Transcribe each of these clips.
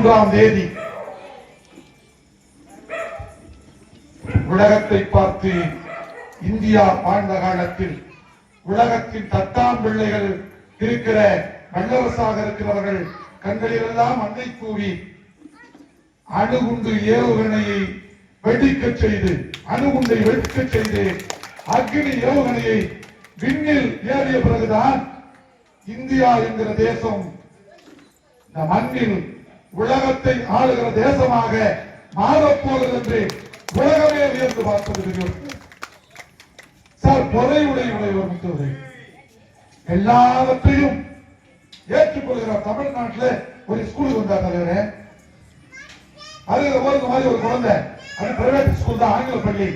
மூன்றாம் தேதி உலகத்தை பார்த்து இந்தியா வாழ்ந்த காலத்தில் உலகத்தின் தத்தாம் பிள்ளைகள் இருக்கிற வல்லரசாக இருக்கிறவர்கள் கண்களிலெல்லாம் அன்னை கூவி அணுகுண்டு ஏவுகணையை வெடிக்க செய்து அணுகுண்டை வெடிக்க செய்து அக்னி ஏவுகணையை விண்ணில் ஏறிய பிறகுதான் இந்தியா என்கிற தேசம் இந்த மண்ணில் உலகத்தை ஆளுகிற தேசமாக மாறப்போகிறது என்று உலகமே வியந்து பார்த்தது சார் பொறை உடை உடையவர் எல்லாவற்றையும் ஏற்றுக்கொள்கிறார் தமிழ்நாட்டில் ஒரு ஸ்கூலுக்கு வந்தார் தலைவரே. அது ஒரு மாதிரி ஒரு குழந்தை. அது பிரைவேட் ஸ்கூல் தான் ஆங்கில பள்ளி.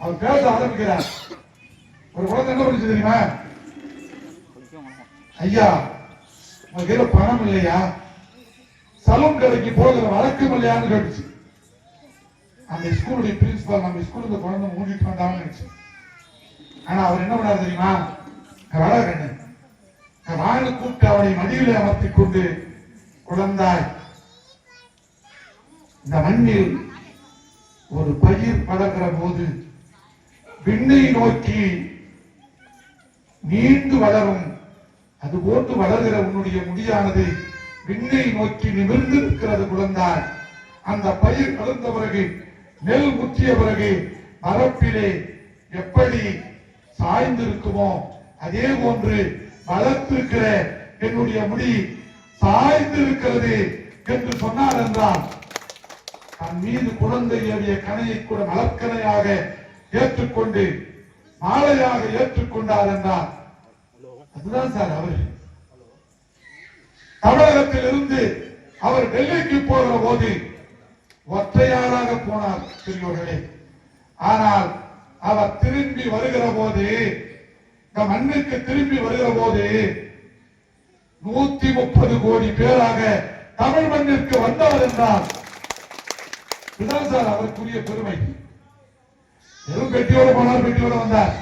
அவர் பேச ஆரம்பிக்கிறார். ஒரு குழந்தை என்ன பண்ணிச்சு தெரியுமா? ஐயா உங்க கையில பணம் இல்லையா? சலூன் கடைக்கு போகிற வழக்கம் இல்லையான்னு கேட்டுச்சு. அந்த ஸ்கூலுடைய பிரின்சிபால் நம்ம ஸ்கூல் இந்த குழந்தை மூடிட்டு வந்தான்னு நினைச்சு ஆனா அவர் என்ன பண்ணாரு தெரியுமா? வளரண்ணு வாழ கூப்பிட்டு அவனை மடியில் அமர்த்திக் கொண்டு குழந்தாய் இந்த மண்ணில் ஒரு பயிர் வளர்கிற போது விண்ணை நோக்கி நீண்டு வளரும் அது போட்டு வளர்கிற உன்னுடைய முடியானது விண்ணை நோக்கி நிமிர்ந்திருக்கிறது குழந்தாய் அந்த பயிர் கலந்த பிறகு நெல் முற்றிய பிறகு மரப்பிலே எப்படி சாய்ந்திருக்குமோ அதே போன்று வளர்த்திருக்கிற என்னுடைய முடி சாய்ந்து இருக்கிறது என்று சொன்னார் என்றால் தன் மீது குழந்தையுடைய கனையை கூட மலர்கனையாக ஏற்றுக்கொண்டு மாலையாக ஏற்றுக்கொண்டார் என்றார். அதுதான் சார் அவர் தமிழகத்தில் இருந்து அவர் டெல்லிக்கு போகிற போது ஒற்றையாராக போனார் பெரியோர்களே. ஆனால் அவர் திரும்பி வருகிற போது இந்த மண்ணுக்கு திரும்பி வருகிற போது நூத்தி முப்பது கோடி பேராக தமிழ் மண்ணிற்கு வந்தவர் என்றார். இதுதான் சார் அவருக்குரிய பெருமை. வெறும் பெட்டியோடு போனார் பெட்டியோடு வந்தார்.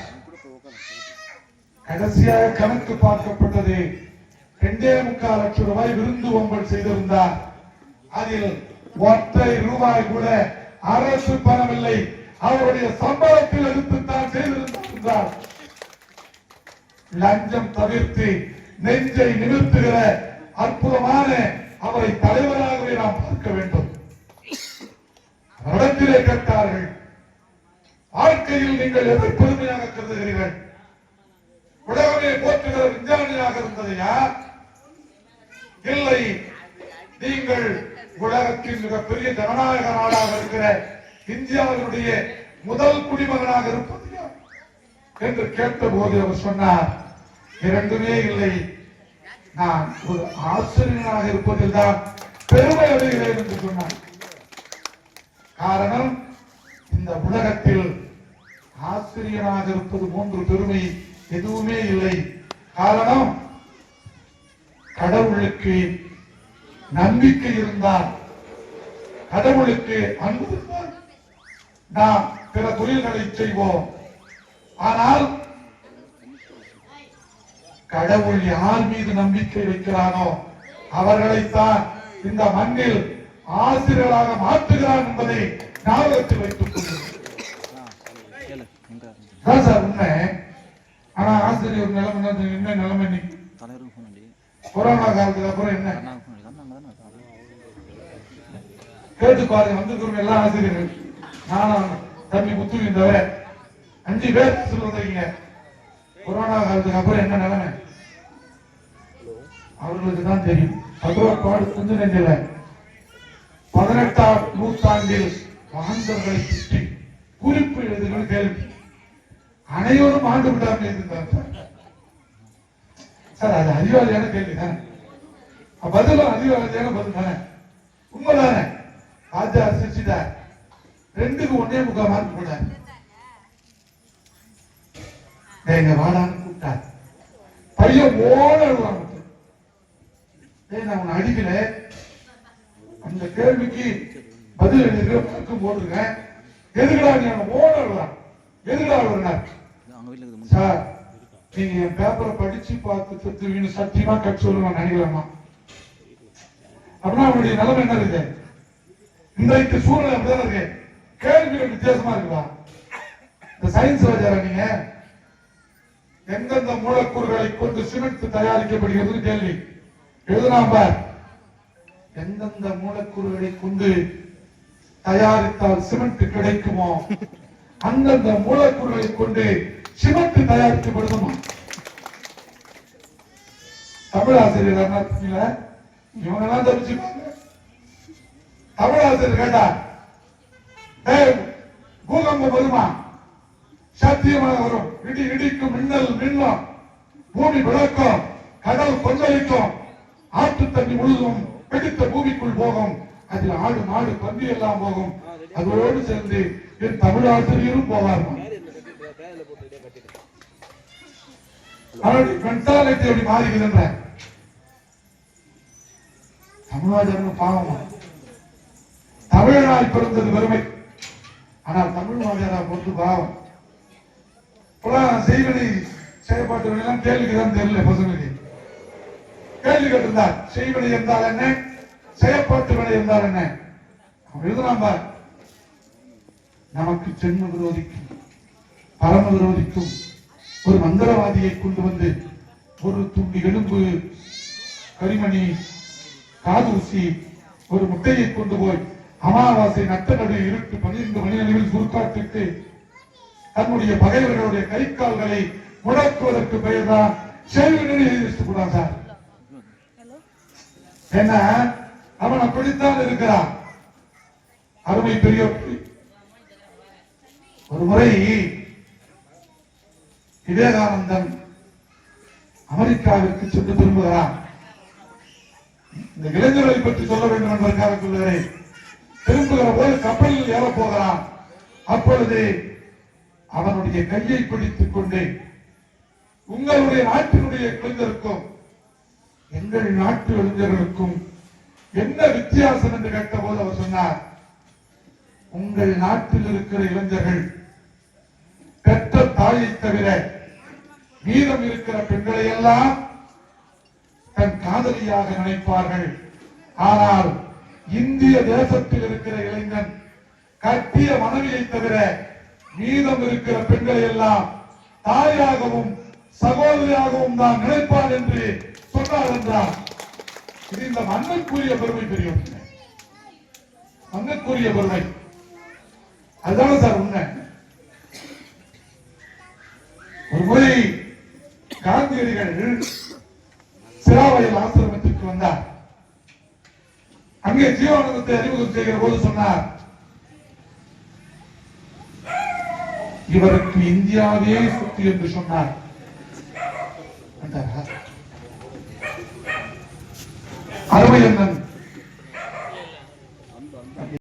கடைசியாக கணக்கு பார்க்கப்பட்டது ரெண்டே முக்கால் லட்சம் ரூபாய் விருந்து ஒம்பல் செய்திருந்தார். அதில் ஒற்றை ரூபாய் கூட அரசு பணம் இல்லை. அவருடைய சம்பளத்தில் எடுத்துத்தான் செய்திருந்தார். லஞ்சம் தவிர்த்து நெஞ்சை நிமிர்த்துகிற அற்புதமான அவரை தலைவராகவே நாம் பார்க்க வேண்டும். அவரிடத்திலே கேட்டார்கள் வாழ்க்கையில் நீங்கள் எதை பெருமையாக கருதுகிறீர்கள்? உலகமே போற்றுகிற விஞ்ஞானியாக இருந்ததையா இல்லை நீங்கள் உலகத்தின் மிகப்பெரிய ஜனநாயக நாடாக இருக்கிற இந்தியாவினுடைய முதல் குடிமகனாக இருப்பதையா என்று கேட்டபோது அவர் சொன்னார் இரண்டுமே இல்லை. நான் ஒரு ஆசிரியனாக இருப்பதில் தான் பெருமை அடைகிறேன் என்று சொன்னார். காரணம் இந்த உலகத்தில் ஆசிரியனாக இருப்பது போன்று பெருமை எதுவுமே இல்லை. காரணம் கடவுளுக்கு நம்பிக்கை இருந்தால் கடவுளுக்கு அன்பு இருந்தால் நாம் பிற தொழில்களை செய்வோம். ஆனால் கடவுள் யார் மீது நம்பிக்கை வைக்கிறானோ அவர்களைத்தான் இந்த மண்ணில் ஆசிரியராக மாற்றுகிறான் என்பதை ஞாபகத்தில் வைத்துக் கொள்ளுங்கள். உண்மை. ஆனா ஆசிரியர் நிலைமை என்ன என்ன நிலைமை கொரோனா காலத்துக்கு அப்புறம் என்ன? கேட்டு பாருங்க வந்திருக்கிற எல்லா ஆசிரியர்கள். நானும் தம்பி முத்துவின் தவிர அஞ்சு பேர் சொல்லுவீங்க கொரோனா காலத்துக்கு அப்புறம் என்ன நிலைமை? அவர்களுக்கு தான் தெரியும். பகவத்பாடு கொஞ்சம் நெஞ்சில. பதினெட்டாம் நூற்றாண்டில் வாழ்ந்தவர்களை சுற்றி குறிப்பு எழுதுகள் கேள்வி. அனைவரும் ஆண்டு விடாமல் இருந்தார் சார். சார் அது அறிவாளியான கேள்வி தானே பதிலும் அறிவாளியான பதில் தானே உண்மைதானே? ராஜா சிரிச்சிட்டார் ரெண்டுக்கு ஒன்னே முக்கால் மார்க் போட்டார். எங்க வாடான்னு கூப்பிட்டார். பையன் ஓட அழுவான். ஏய் நான் உன்னை அடிக்கல. அந்த கேள்விக்கு பதில் எழுதிருக்க மார்க்கும் போட்டிருக்கேன். எதுக்குடா நீ அவனை ஓட அழுவான் எதுக்குடா இருக்குது சார் நீங்க என் பேப்பரை படிச்சு பார்த்து திருவீன்னு சத்தியமா கட் சொல்லுங்க நினைக்கலாமா அப்படின்னா அவனுடைய நிலைமை என்ன இருக்கு? இன்றைக்கு சூழ்நிலை அப்படிதான் இருக்கு? கேள்விகள் வித்தியாசமா இருக்குதா? இந்த சயின்ஸ் வாஜாரா நீங்க? எந்தெந்த மூலக்கூறுகளை கொண்டு சிமெண்ட் தயாரிக்கப்படுகிறது கேள்வி. எழுதலாம் பார். எந்தெந்த மூலக்கூறுகளை கொண்டு தயாரித்தால் சிமெண்ட் கிடைக்குமோ அந்தந்த மூலக்கூறுகளை கொண்டு சிமெண்ட் தயாரிக்கப்படுதுமா தமிழ் ஆசிரியர் என்ன இருக்கீங்களா? இவங்கெல்லாம் தப்பிச்சுப்பாங்க தமிழ் ஆசிரியர் கேட்டா பூகம்பம் வருமா சத்தியமாக வரும். இடி இடிக்கும் மின்னல் மின்னும். பூமி விளக்கும். கடல் கொந்தளிக்கும். ஆற்று தண்ணி முழுதும் வெடித்த பூமிக்குள் போகும். அதில் ஆடு மாடு பன்றி எல்லாம் போகும். அதோடு சேர்ந்து என் தமிழ் ஆசிரியரும் போவார்கள் அவருடைய மென்டாலிட்டி அப்படி மாறிக்குதுன்ற? தமிழ்நாடு பாவமா தமிழனாய் பிறந்தது பெருமை. ஆனால் தமிழ் வாஜாரா பொறுத்து பாவம். இப்பெல்லாம் செய்வனை செயல்பாட்டு எல்லாம் கேள்விக்குதான் தெரியல பசங்களுக்கு கேள்வி கேட்டிருந்தார் செய்வனை என்றால் என்ன? செயற்பாட்டு வினை என்றால் என்ன? அவன் நமக்கு ஜென்ம விரோதிக்கும் பரம விரோதிக்கும் ஒரு மந்திரவாதியை கொண்டு வந்து ஒரு துண்டி எலும்பு கரிமணி காதூசி ஒரு முட்டையை கொண்டு போய் அமாவாசை நட்ட நடு இருட்டு பன்னிரண்டு மணி அளவில் சுருக்காட்டிட்டு தன்னுடைய பகைவர்களுடைய கை கால்களை முடக்குவதற்கு பெயர்தான் செய்வினை கூடாது சார். என்ன அவன் அப்படித்தான் இருக்கிறான். அருமை பெரிய ஒரு முறை விவேகானந்தன் அமெரிக்காவிற்கு சென்று திரும்புகிறான். இந்த இளைஞர்களை பற்றி சொல்ல வேண்டும் என்பதற்காக சொல்லுகிறேன் திரும்புகிற போது கப்பலில் ஏற போகிறான். அப்பொழுது அவனுடைய கையை பிடித்துக் கொண்டு உங்களுடைய நாட்டினுடைய இளைஞருக்கும் எங்கள் நாட்டு இளைஞர்களுக்கும் என்ன வித்தியாசம்? என்று கேட்டபோது அவர் சொன்னார் உங்கள் நாட்டில் இருக்கிற இளைஞர்கள் பெற்ற தாயை தவிர மீதம் இருக்கிற பெண்களை எல்லாம் தன் காதலியாக நினைப்பார்கள். ஆனால் இந்திய தேசத்தில் இருக்கிற இளைஞன் கட்டிய மனைவியை தவிர மீதம் இருக்கிற பெண்களை எல்லாம் தாயாகவும் சகோதரியாகவும் தான் நினைப்பான் என்று சொன்னார் என்றார் இது இந்த மண்ணுக்குரிய பெருமை பெரிய மண்ணுக்குரிய பெருமை. அதுதானே சார் உண்மை. ஜீவானந்தத்தை அறிமுகம் செய்கிற போது சொன்னார் இவருக்கு இந்தியாவே சுத்தி என்று சொன்னார் வந்தாரா? அருமை அண்ணன்